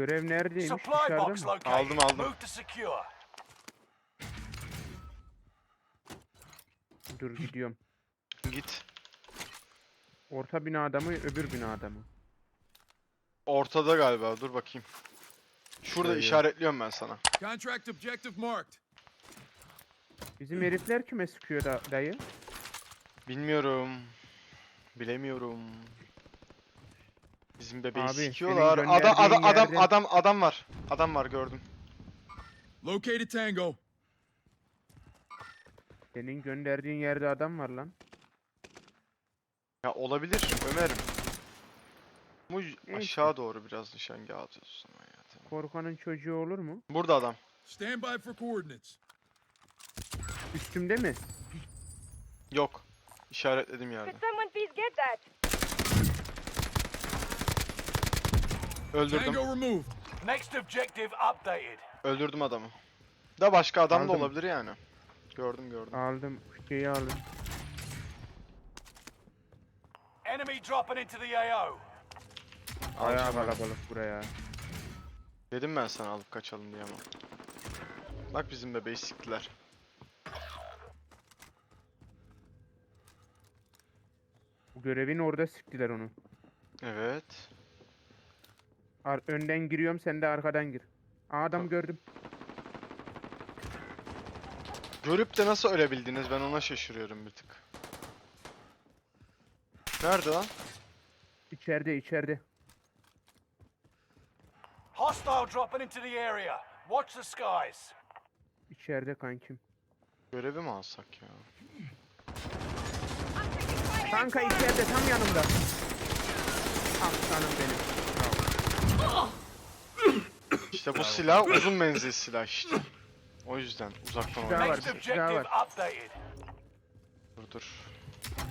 Görev neredeymiş? Supply Dışarıda box mı? Aldım, aldım. Move to secure. Dur gidiyorum. Git. Orta binada mı öbür binada mı? Ortada galiba. Dur bakayım. Şurada Geliyor. işaretliyorum ben sana. Contract objective marked. Bizim herifler kime sıkıyor da, dayı? Bilmiyorum. Bilemiyorum. Bizim bebeği Abi, senin sikiyorlar. Adam adam gönderdiğin adam yerde- adam adam var. Adam var gördüm. Located Tango. Senin gönderdiğin yerde adam var lan. Ya olabilir Ömer'im. Bu aşağı doğru biraz nişangah atıyorsun ama ya. Tamam. Korkanın çocuğu olur mu? Burada adam. Stand by for coordinates. Üstümde mi? Yok. İşaretledim yerde. Could someone please get that? Öldürdüm. Tango removed. Next objective updated. Öldürdüm adamı. Da başka adam da Aldım. olabilir yani. Gördüm gördüm. Aldım. Şeyi aldım. Enemy dropping into the AO. Ayağı Alacağım kalabalık buraya. Dedim ben sana alıp kaçalım diye ama. Bak bizim bebeği siktiler. Bu görevin orada siktiler onu. Evet. Ar önden giriyorum sen de arkadan gir. Aa, adam gördüm. Görüp de nasıl ölebildiniz ben ona şaşırıyorum bir tık. Nerede lan? İçeride içeride. Hostile dropping into the area. Watch the skies. İçeride kankim. Görevi mi alsak ya? Kanka içeride tam yanımda. Aslanım benim. İşte bu silah uzun menzil silah işte. O yüzden uzaktan oynamak. Next var, bir objective var. Dur dur.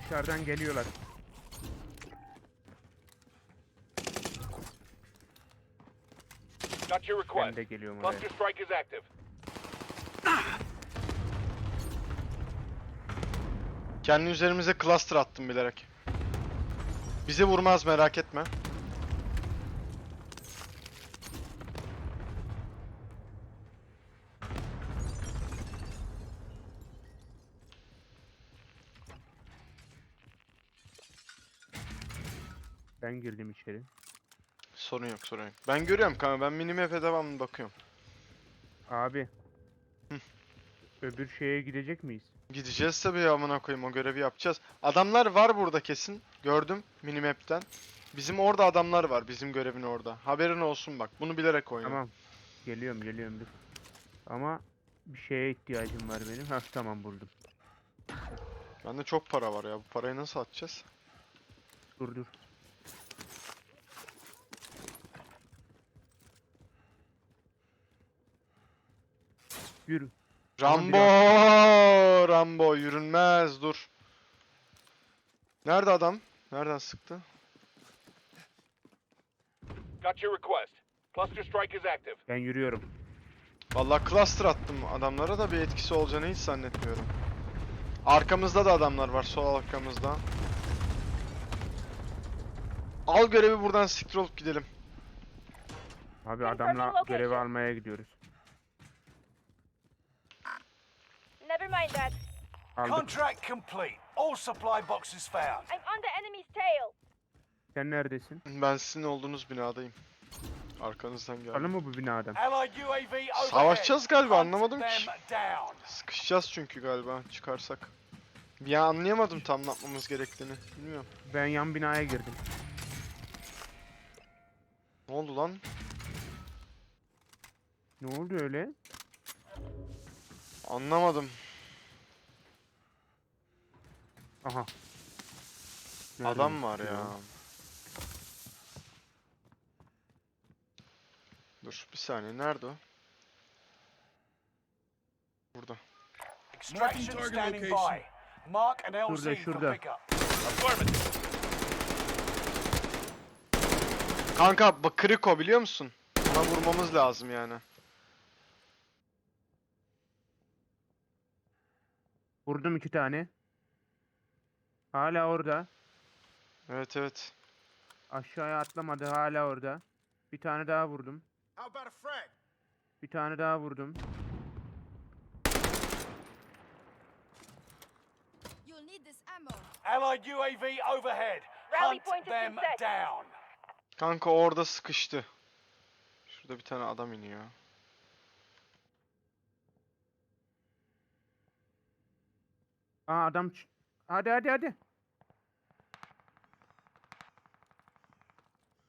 Dışarıdan geliyorlar. Got your Ben request. de geliyorum oraya. Cluster strike is active. Kendi üzerimize cluster attım bilerek. Bize vurmaz merak etme. Ben girdim içeri. Sorun yok sorun yok. Ben görüyorum kanka ben minimap'e devamlı bakıyorum. Abi. Hı. Öbür şeye gidecek miyiz? Gideceğiz tabii ya amına koyayım o görevi yapacağız. Adamlar var burada kesin. Gördüm minimap'ten. Bizim orada adamlar var bizim görevin orada. Haberin olsun bak. Bunu bilerek oyna. Tamam. Geliyorum geliyorum dur. Ama bir şeye ihtiyacım var benim. Hah tamam buldum. Bende çok para var ya. Bu parayı nasıl atacağız? Dur dur. Yürü. Rambo! Rambo yürünmez dur. Nerede adam? Nereden sıktı? Got your request. Cluster strike is active. Ben yürüyorum. Vallahi cluster attım adamlara da bir etkisi olacağını hiç zannetmiyorum. Arkamızda da adamlar var sol arkamızda. Al görevi buradan siktir olup gidelim. Abi adamla görevi almaya gidiyoruz. Never mind that. Aldık. Contract complete. All supply boxes found. I'm on the enemy's tail. Sen neredesin? Ben sizin olduğunuz binadayım. Arkanızdan geldim. mı bu binadan? Allied UAV overhead. Savaşacağız galiba, Hunt anlamadım them ki. down. Sıkışacağız çünkü galiba çıkarsak. An anlayamadım tam ne yapmamız gerektiğini. Bilmiyorum. Ben yan binaya girdim. Ne oldu lan? Ne oldu öyle? Anlamadım. Aha. Adam var ya. Dur bir saniye nerede o? Burada. Extraction standing by. Mark an LZ Şurada, for şurada. pickup. Affirmative. Kanka bak Kriko biliyor musun? Ona vurmamız lazım yani. Vurdum iki tane. Hala orada. Evet evet. Aşağıya atlamadı hala orada. Bir tane daha vurdum. Bir tane daha vurdum. You'll need this ammo. Allied UAV overhead. Rally Hunt point them set. down. Kanka orada sıkıştı. Şurada bir tane adam iniyor. Aa adam Hadi hadi hadi.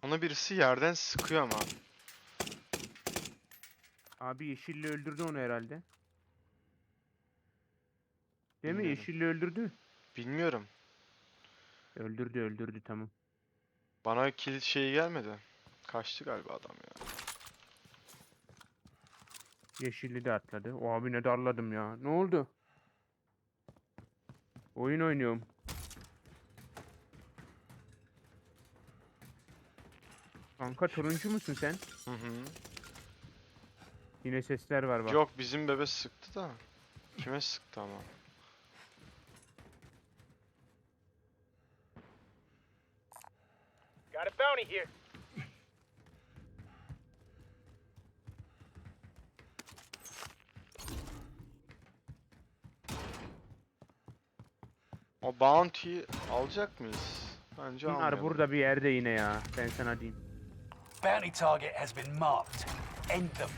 Ona birisi yerden sıkıyor ama. Abi yeşilli öldürdü onu herhalde. Değil mi? Bilmiyorum. Yeşilli öldürdü. Bilmiyorum. Öldürdü öldürdü tamam. Bana kill şeyi gelmedi. Kaçtı galiba adam ya. Yeşilli de atladı. O abi ne darladım ya. Ne oldu? Oyun oynuyorum. Kanka turuncu musun sen? Hı hı. Yine sesler var bak. Yok bizim bebe sıktı da. Kime sıktı ama? Got a bounty here. O bounty'yi alacak mıyız? Bence Bunlar almayalım. burada bir yerde yine ya. Ben sana diyeyim. Bounty target has been marked. End them.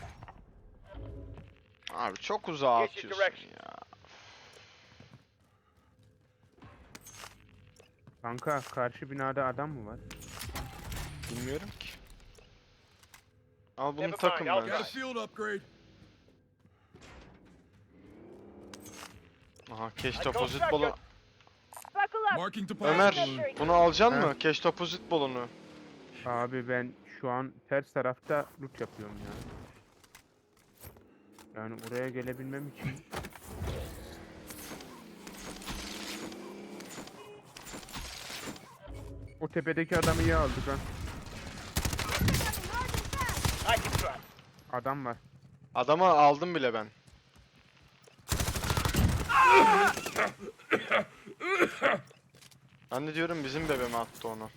Abi çok uzağa Get your atıyorsun direction. ya. Kanka karşı binada adam mı var? Bilmiyorum ki. Al bunu Never takın mind, I'll Got a bence. field upgrade. Aha cash I go deposit Ömer bunu alacaksın Ha. mı? Cash deposit balonu. Abi ben şu an ters tarafta loot yapıyorum ya. Yani oraya gelebilmem için O tepedeki adamı iyi aldık ha. I can try. Adam var. Adamı aldım bile ben. Ben de diyorum bizim bebe mi attı onu.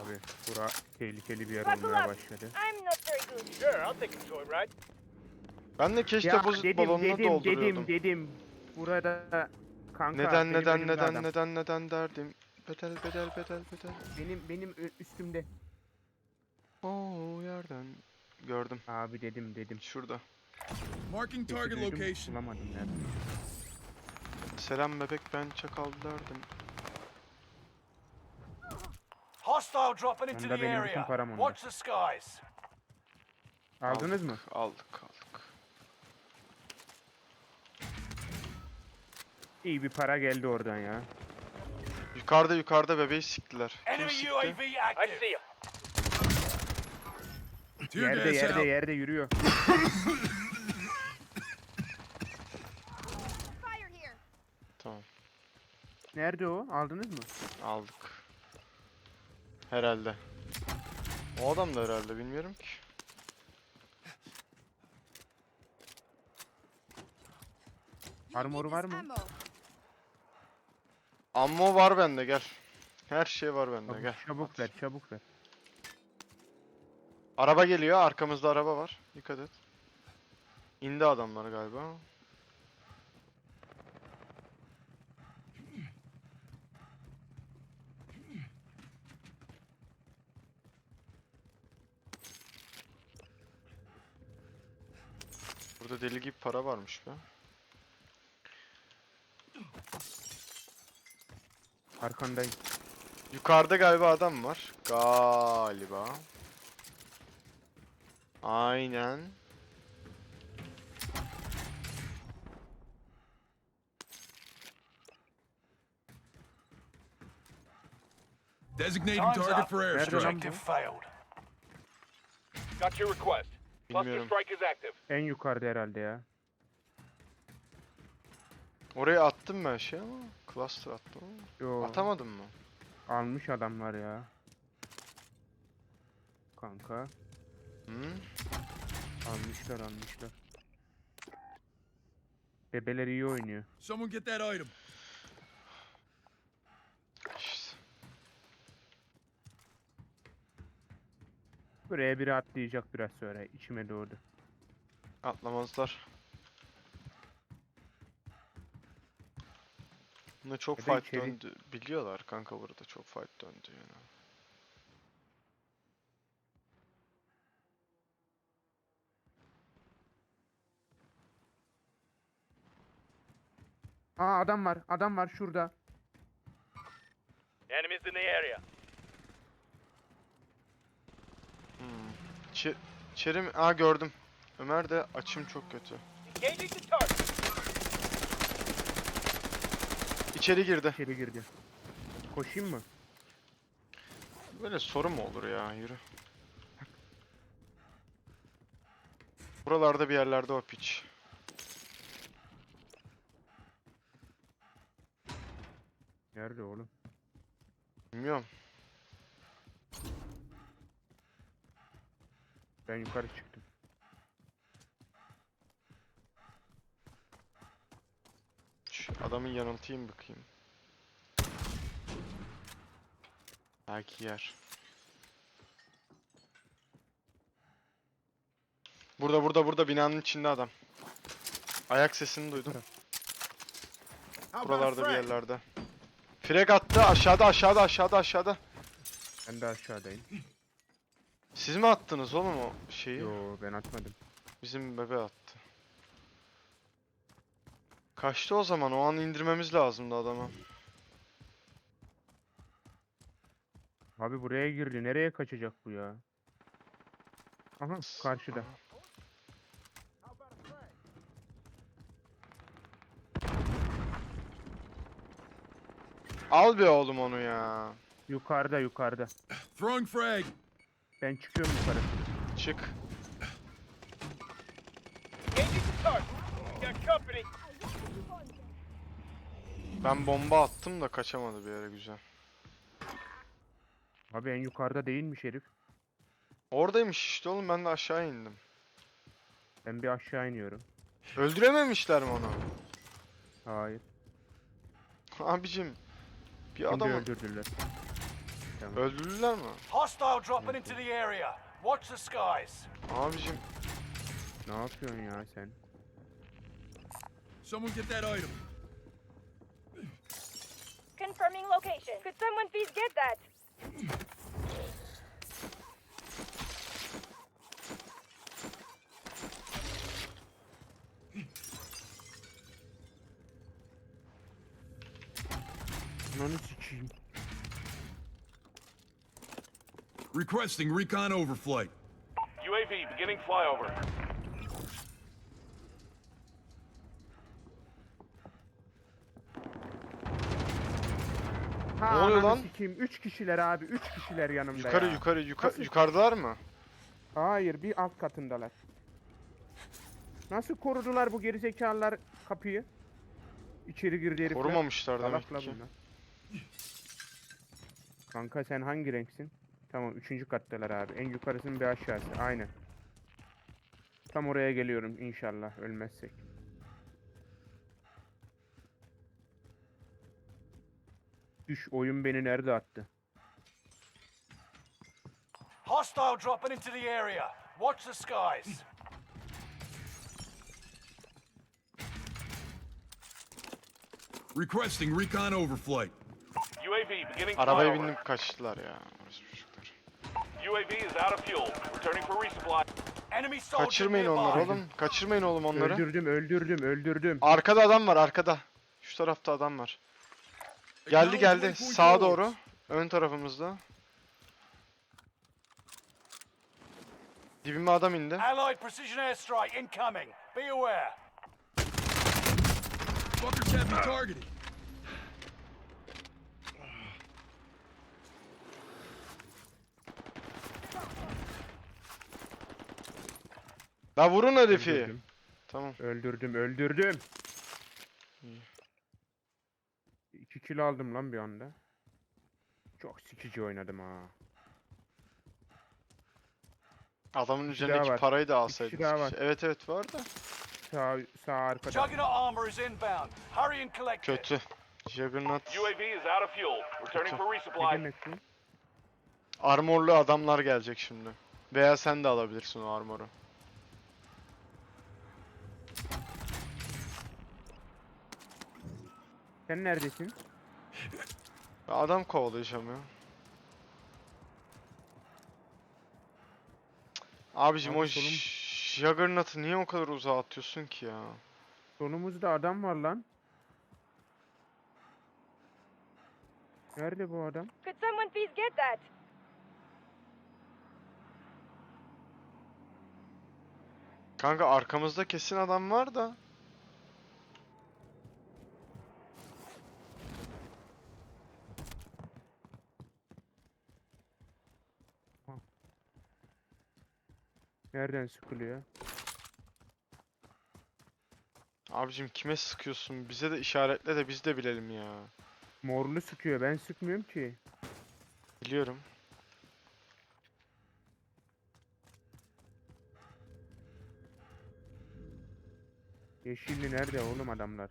Abi bura tehlikeli bir yer olmaya başladı. I'm not very good. Sure, I'll take a joyride. Ben de cash Ya deposit dedim balonunu dedim dolduruyordum. dedim dedim. Burada kanka neden benim neden neden adam. neden neden derdim. Bedel bedel bedel bedel. Benim benim üstümde. Oo yerden gördüm. Abi dedim dedim. Şurada. Marking target location. Bulamadım nerede. Selam bebek ben çakal derdim. Hostile dropping into Onda the benim bütün area. param onda. Watch the skies. Aldınız mı? Aldık aldık. İyi bir para geldi oradan ya. Yukarıda yukarıda bebeği siktiler. Kim Enemy sikti? UAV I active. see him. Yerde yerde yerde yürüyor. Fire here. Tamam Nerede o? Aldınız mı? aldık. Herhalde. O adam da herhalde bilmiyorum ki. Armoru var mı? ammo. Ammo var bende gel. Her şey var bende Çabuk, gel. çabuk ver çabuk ver. Araba geliyor arkamızda araba var. Dikkat et. İndi adamlar galiba. Burada deli gibi para varmış be. Arkandayım. Yukarıda galiba adam var. Galiba. Aynen. Designating target for airstrike. Objective failed. Got your request. Cluster Bilmiyorum. strike is active. En yukarıda herhalde ya. Oraya attım ben şey ama cluster attım ama. Yo, Atamadım mı? almış adamlar ya. Kanka Hı? Almışlar almışlar. Bebeler iyi oynuyor. Someone get that item. Buraya biri atlayacak biraz sonra içime doğru. Atlamazlar. Bunda çok Ya fight döndü. Biliyorlar kanka burada çok fight döndü yani. Aa adam var. Adam var şurada. Enemies in the area. Hmm. Mi? Aa gördüm. Ömer de açım çok kötü. Engaging the target. İçeri girdi. İçeri girdi. Koşayım mı? Böyle soru mu olur ya? Yürü. Buralarda bir yerlerde o piç. Nerede oğlum? Bilmiyorum. Ben yukarı çıktım. Şu adamı yanıltayım bakayım. Belki yer. Burada burada burada binanın içinde adam. Ayak sesini duydum. Buralarda bir yerlerde. Frag attı aşağıda aşağıda aşağıda aşağıda. Ben de aşağıdayım. Siz mi attınız oğlum o şeyi? Yo ben atmadım. Bizim bebe attı. Kaçtı o zaman o an indirmemiz lazımdı adamı. Abi buraya girdi. Nereye kaçacak bu ya? Aha karşıda. Al be oğlum onu ya. Yukarıda yukarıda. Throwing frag. Ben çıkıyorum yukarı. Çık. Ben bomba attım da kaçamadı bir yere güzel. Abi en yukarıda değilmiş herif. Oradaymış işte oğlum ben de aşağı indim. Ben bir aşağı iniyorum. Öldürememişler mi onu? Hayır. Abicim. Bir Şimdi adamı öldürdüler. öldürdüler mi? Hostile dropping into the area. Watch the skies. Abicim Ne yapıyorsun ya sen? Someone get that item. Confirming location. Could someone please get that? Ananı sikeyim. Requesting recon overflight. UAV beginning flyover. Ha, Ne oluyor ananı lan? Sikeyim. Üç kişiler abi. Üç kişiler yanımda yukarı ya. yukarı yukarı Nasıl- yukarıdalar mı? Hayır bir alt katındalar. Nasıl korudular bu gerizekalılar kapıyı? İçeri girdi herifler. Korumamışlar demek ki. bunlar. Kanka sen hangi renksin? Tamam üçüncü kattalar abi. En yukarısının bir aşağısı. Aynen. Tam oraya geliyorum inşallah ölmezsek. Düş oyun beni nerede attı? Hostile dropping into the area. Watch the skies. Requesting recon overflight. UAV beginning Arabaya binip kaçtılar ya. UAV is out of fuel. Returning for resupply. Enemy soldier Kaçırmayın nearby. onları oğlum. Kaçırmayın oğlum onları. Öldürdüm öldürdüm öldürdüm. Arkada adam var arkada. Şu tarafta adam var. Geldi geldi. Sağa doğru. Ön tarafımızda. Dibime adam indi. Allied precision airstrike incoming. Be aware. Fuckers have me targeted. La vurun herifi. Öldürdüm. Tamam. Öldürdüm öldürdüm. İyi. İki kilo aldım lan bir anda. Çok sikici oynadım ha. Adamın üzerindeki var. parayı da alsaydınız. Evet evet var da. Sağ, sağ arkada. Juggernaut armor is inbound. Hurry and collect it. Kötü. Juggernaut. UAV is out of fuel. Returning for Ne resupply. demek bu? Armorlu adamlar gelecek şimdi. Veya sen de alabilirsin o armoru. Sen neredesin? Adam kovalayacağım ya. Abicim Abi o solum- ş- Juggernaut'ı niye o kadar uzağa atıyorsun ki ya? Sonumuzda adam var lan. Nerede bu adam? Could someone please get that? Kanka arkamızda kesin adam var da. Nereden sıkılıyor? Abicim kime sıkıyorsun? Bize de işaretle de biz de bilelim ya. Morlu sıkıyor. Ben sıkmıyorum ki. Biliyorum. Yeşilli nerede oğlum adamlar?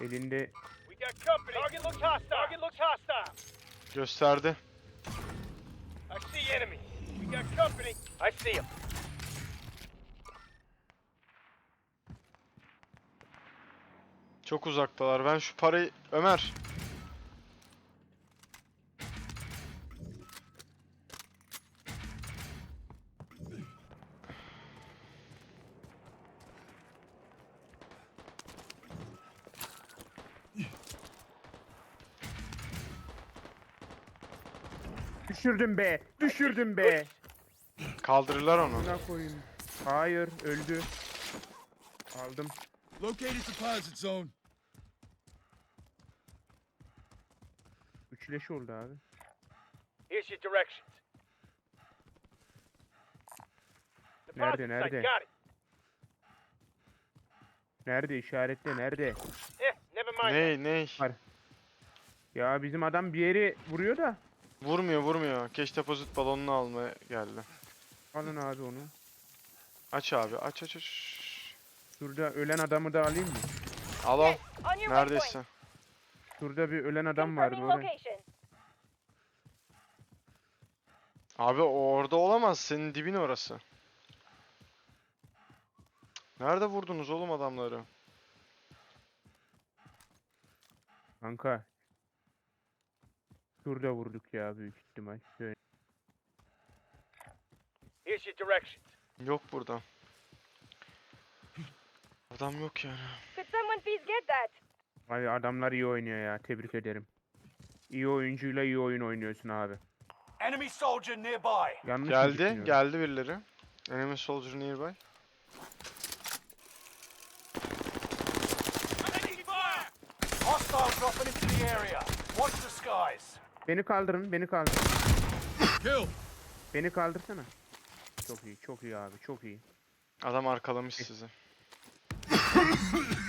Elinde We got company. Target looks hostile. Target looks hostile. Gösterdi. I see enemy. We got company. I see him. Çok uzaktalar. Ben şu parayı... Ömer. düşürdüm be. Düşürdüm be. Kaldırırlar onu. Buna koyayım. Hayır, öldü. Aldım. Located deposit zone. Üçleş oldu abi. Here's your directions. Nerede, nerede? Got it. Nerede işaretle nerede? Eh, never mind. Ney ney? Ya bizim adam bir yeri vuruyor da. Vurmuyor vurmuyor. Cash depozit balonunu almaya geldi. Alın abi onu. Aç abi aç aç aç. Şurada ölen adamı da alayım mı? Al al. Neredeyse. Şurada bir ölen adam vardı oraya. location. Abi o orada olamaz. Senin dibin orası. Nerede vurdunuz oğlum adamları? Kanka. Şurada vurduk ya büyük ihtimal. Şöyle. Here's your directions. Yok burada. Adam yok yani. Could someone please get that? Abi adamlar iyi oynuyor ya. Tebrik ederim. İyi oyuncuyla iyi oyun oynuyorsun abi. Enemy soldier nearby. Yanlış Geldi, düşünüyorum? geldi birileri. Enemy soldier nearby. Hostile dropping into the area. Watch the skies. Beni kaldırın, beni kaldırın. Kill. Beni kaldırsana. Çok iyi, çok iyi abi, çok iyi. Adam arkalamış sizi.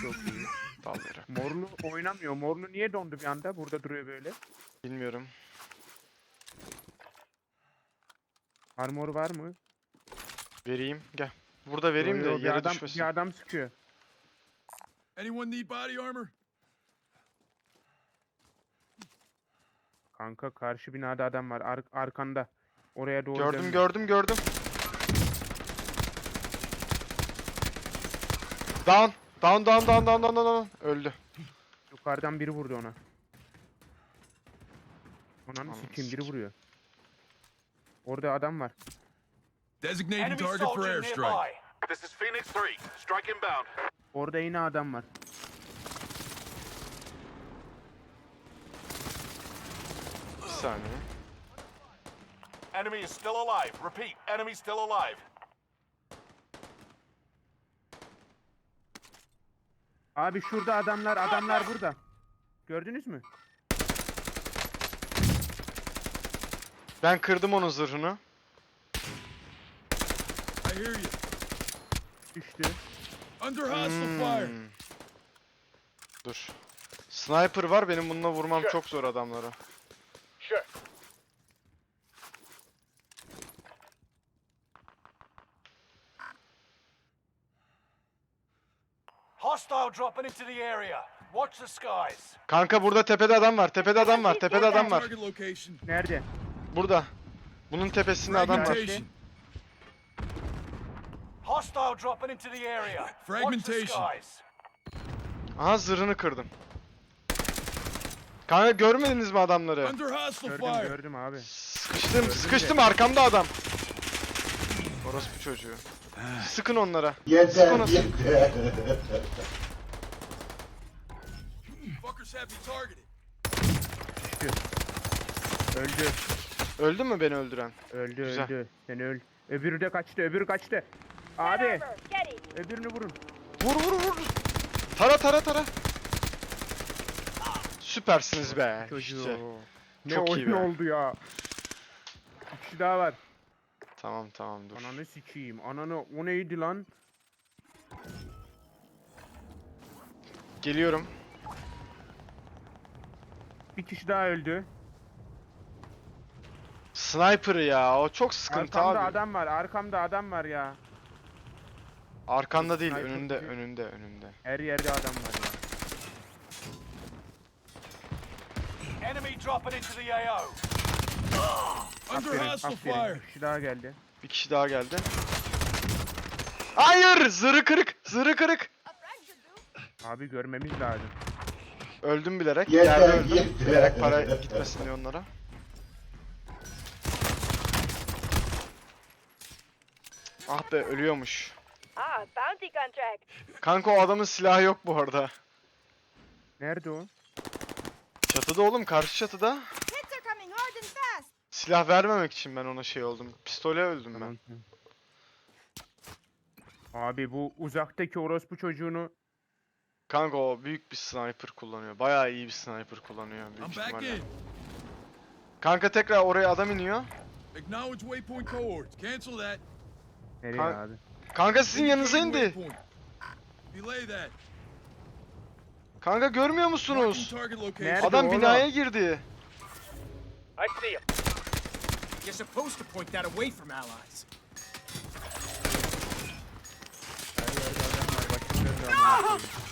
Çok iyi. Dalları. Morlu oynamıyor. Morlu niye dondu bir anda? Burada duruyor böyle. Bilmiyorum. Armor var mı? Vereyim. Gel. Burada vereyim Yo, de yo, bir yere adam, düşmesin. Bir adam sıkıyor. Anyone need body armor? Kanka karşı binada adam var. Ar- arkanda. Oraya doğru Gördüm dönme. gördüm gördüm. Down. Down down down down down down. Öldü. Yukarıdan biri vurdu ona. Onanı Ananı sikeyim biri vuruyor. Orada adam var. Designating Enemy target for soldier airstrike. nearby. This is Phoenix 3. Strike inbound. Orada yine adam var. Bir saniye. Enemy is still alive. Repeat, enemy still alive. Abi şurada adamlar, adamlar burada. Gördünüz mü? Ben kırdım onun zırhını. I hear you. Düştü. Under hostile fire. Hmm. Dur. Sniper var benim bununla vurmam Sure. çok zor adamlara. Sure. Hostile dropping into the area. Watch the skies. Kanka burada tepede adam var. Tepede adam var. Tepede adam var. Target location. Nerede? Burada. Bunun tepesinde adam var. Fragmentation. Hostile dropping into the area. Watch the Fragmentation. skies. Aha zırhını kırdım. Kanka görmediniz mi adamları? Under hostile Gördüm fire. gördüm abi. Sıkıştım, Gördüm sıkıştım de. arkamda adam. Orospu çocuğu. Sıkın onlara. Sıkın. Fuckers have me targeted. Öldü. Öldü mü beni öldüren? Öldü Güzel. öldü. Sen öl. Öbürü de kaçtı öbürü kaçtı. Abi öbürünü vurun. Vur vur vur. Tara tara tara. Süpersiniz be. Çocuğu. işte. Ne Çok iyi oyun be. oldu ya. Bir kişi daha var. Tamam tamam dur. Ananı sikeyim. Ananı o neydi lan? Geliyorum. Bir kişi daha öldü. Sniper ya o çok sıkıntı Arkamda abi. adam var. Arkamda adam var ya. Arkanda değil Sniper önünde değil. önünde önünde. Her yerde adam var ya. Enemy dropping into the AO. Under Aferin, hostile aferin. fire. Bir kişi daha geldi. Bir kişi daha geldi. Hayır! Zırı kırık! Zırı kırık! Abi görmemiz lazım. Öldüm bilerek. Yeter, Yerde öldüm. yeter. Bilerek para gitmesin diye onlara. Ah be ölüyormuş. Ah, bounty contract. Kanka o adamın silahı yok bu arada. Nerede o? Çatıda oğlum karşı çatıda. Hits are coming hard and fast. Silah vermemek için ben ona şey oldum. Pistole öldüm ben. Abi bu uzaktaki orospu çocuğunu Kanka o büyük bir sniper kullanıyor. Bayağı iyi bir sniper kullanıyor büyük back ihtimalle. in. Kanka tekrar oraya adam iniyor. Acknowledge waypoint cohorts. Cancel that. Nereye Kanka- abi? Kanka sizin yanınıza indi. Belay that. Kanka görmüyor musunuz? target location. Nerede Adam oğlum? binaya girdi. I see him. You're supposed to point that away from allies.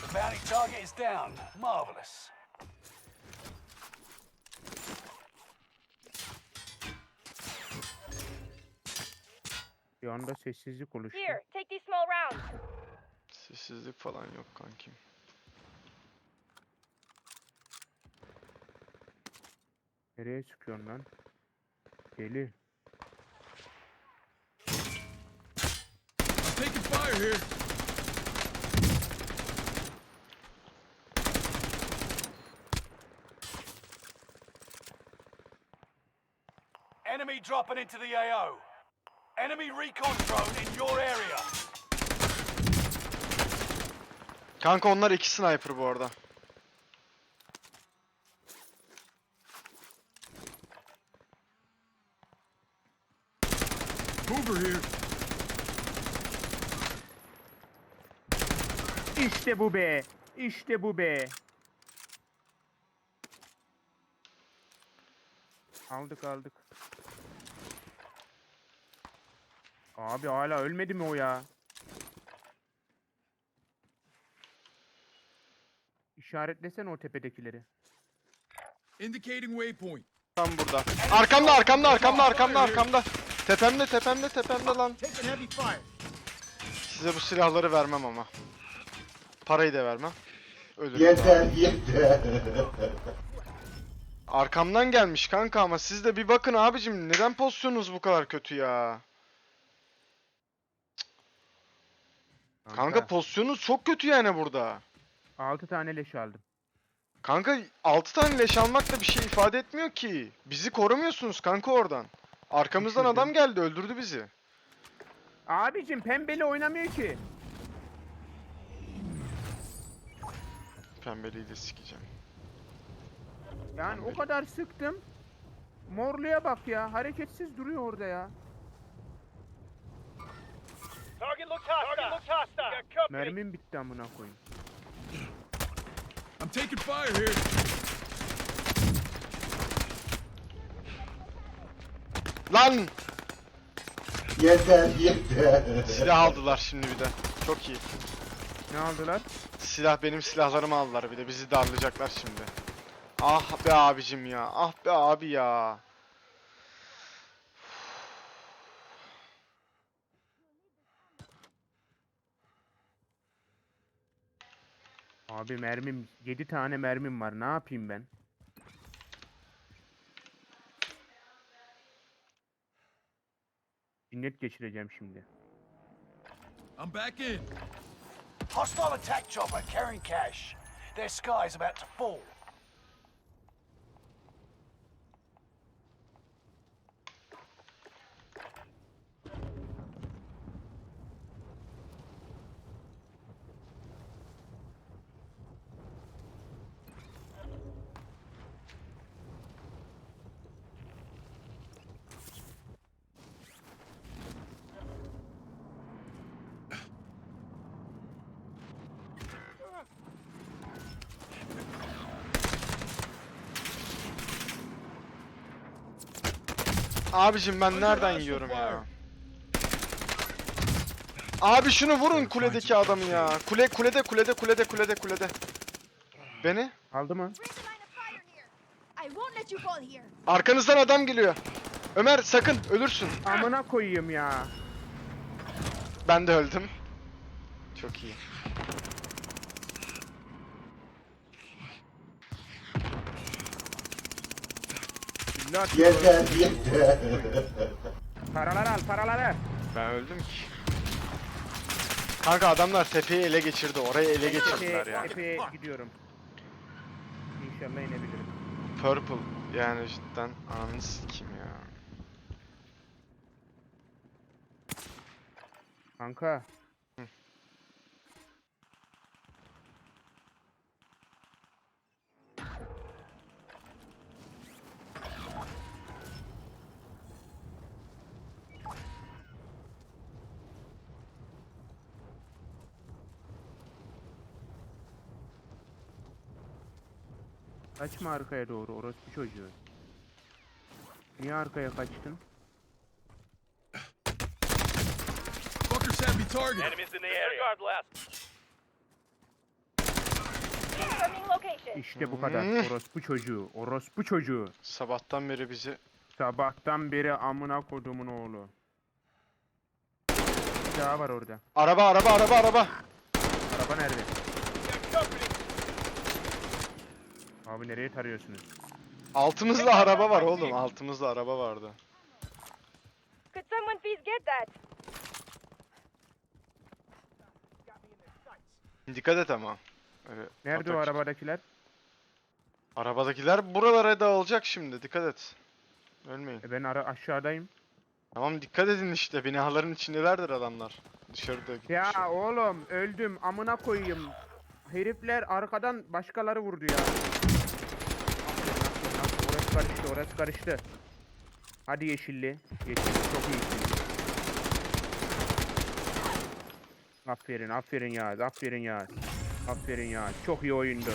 The bounty target is down. Marvelous. Bir anda sessizlik oluştu. Here, take these small rounds. Sessizlik falan yok kankim. Nereye çıkıyorsun lan? Deli. I'm taking fire here. Enemy dropping into the AO. Enemy recon drone in your area. Kanka onlar iki sniper bu arada. Mover here. İşte bu be. İşte bu be. Aldık aldık. Abi hala ölmedi mi o ya? İşaretlesene o tepedekileri. Indicating waypoint. Tam burada. Arkamda arkamda arkamda arkamda arkamda. Tepemde tepemde tepemde lan. Taking heavy fire. Size bu silahları vermem ama. Parayı da vermem. Ölürüm. Yeter yeter. Arkamdan gelmiş kanka ama siz de bir bakın abicim neden pozisyonunuz bu kadar kötü ya? Kanka pozisyonunuz çok kötü yani burada. 6 tane leş aldım. Kanka 6 tane leş almak da bir şey ifade etmiyor ki. Bizi korumuyorsunuz kanka oradan. Arkamızdan adam geldi öldürdü bizi. Abicim pembeli oynamıyor ki. Pembeliği de sikeceğim. Yani o Pembeli. kadar sıktım. Morluya bak ya. Hareketsiz duruyor orada ya. Target looks hostile. Target looks hostile. Got company. Mermim bitti amına koyayım. I'm taking fire here. Lan! Yeter yeter. Silah aldılar şimdi bir de. Çok iyi. Ne aldılar? Silah benim silahlarımı aldılar bir de bizi darlayacaklar şimdi. Ah be abicim ya. Ah be abi ya. Abi mermim 7 tane mermim var. Ne yapayım ben? Cinnet geçireceğim şimdi. I'm back in. Hostile attack chopper carrying cash. Their sky's about to fall. Abicim ben nereden yiyorum ya? Abi şunu vurun kuledeki adamı ya. Kule kulede kulede kulede kulede kulede. Beni? Aldı mı? Arkanızdan adam geliyor. Ömer sakın ölürsün. Amına koyayım ya. Ben de öldüm. Çok iyi. Ki Yeter yeter. Paraları al paraları. Ben öldüm ki. Kanka adamlar tepeyi ele geçirdi. Orayı ele geçirdiler yani. epey gidiyorum. İnşallah inebilirim. Purple yani cidden ananı sikim ya. Kanka. Kaçma arkaya doğru orospu çocuğu. Niye arkaya kaçtın? Fuckers have me targeted. Enemies in the area. Confirming location. İşte bu kadar. Hmm. Orospu çocuğu. Orospu çocuğu. Sabahtan beri bizi Sabahtan beri amına kodumun oğlu. Bir daha var orada. Araba araba araba araba. Araba nerede? Abi nereye tarıyorsunuz? Altımızda araba var oğlum. Altımızda araba vardı. Could someone please get that? Dikkat et ama. Öyle Nerede o atak- arabadakiler? Arabadakiler buralara dağılacak şimdi. Dikkat et. Ölmeyin. E ben ara aşağıdayım. Tamam dikkat edin işte. Binaların içindelerdir adamlar. Dışarıda. Ya oğlum öldüm amına koyayım. Herifler arkadan başkaları vurdu ya. Karıştı orası karıştı. Hadi yeşilli. Yeşilli çok iyisin. Aferin aferin Yağız aferin Yağız. Aferin Yağız. Çok iyi oyundu.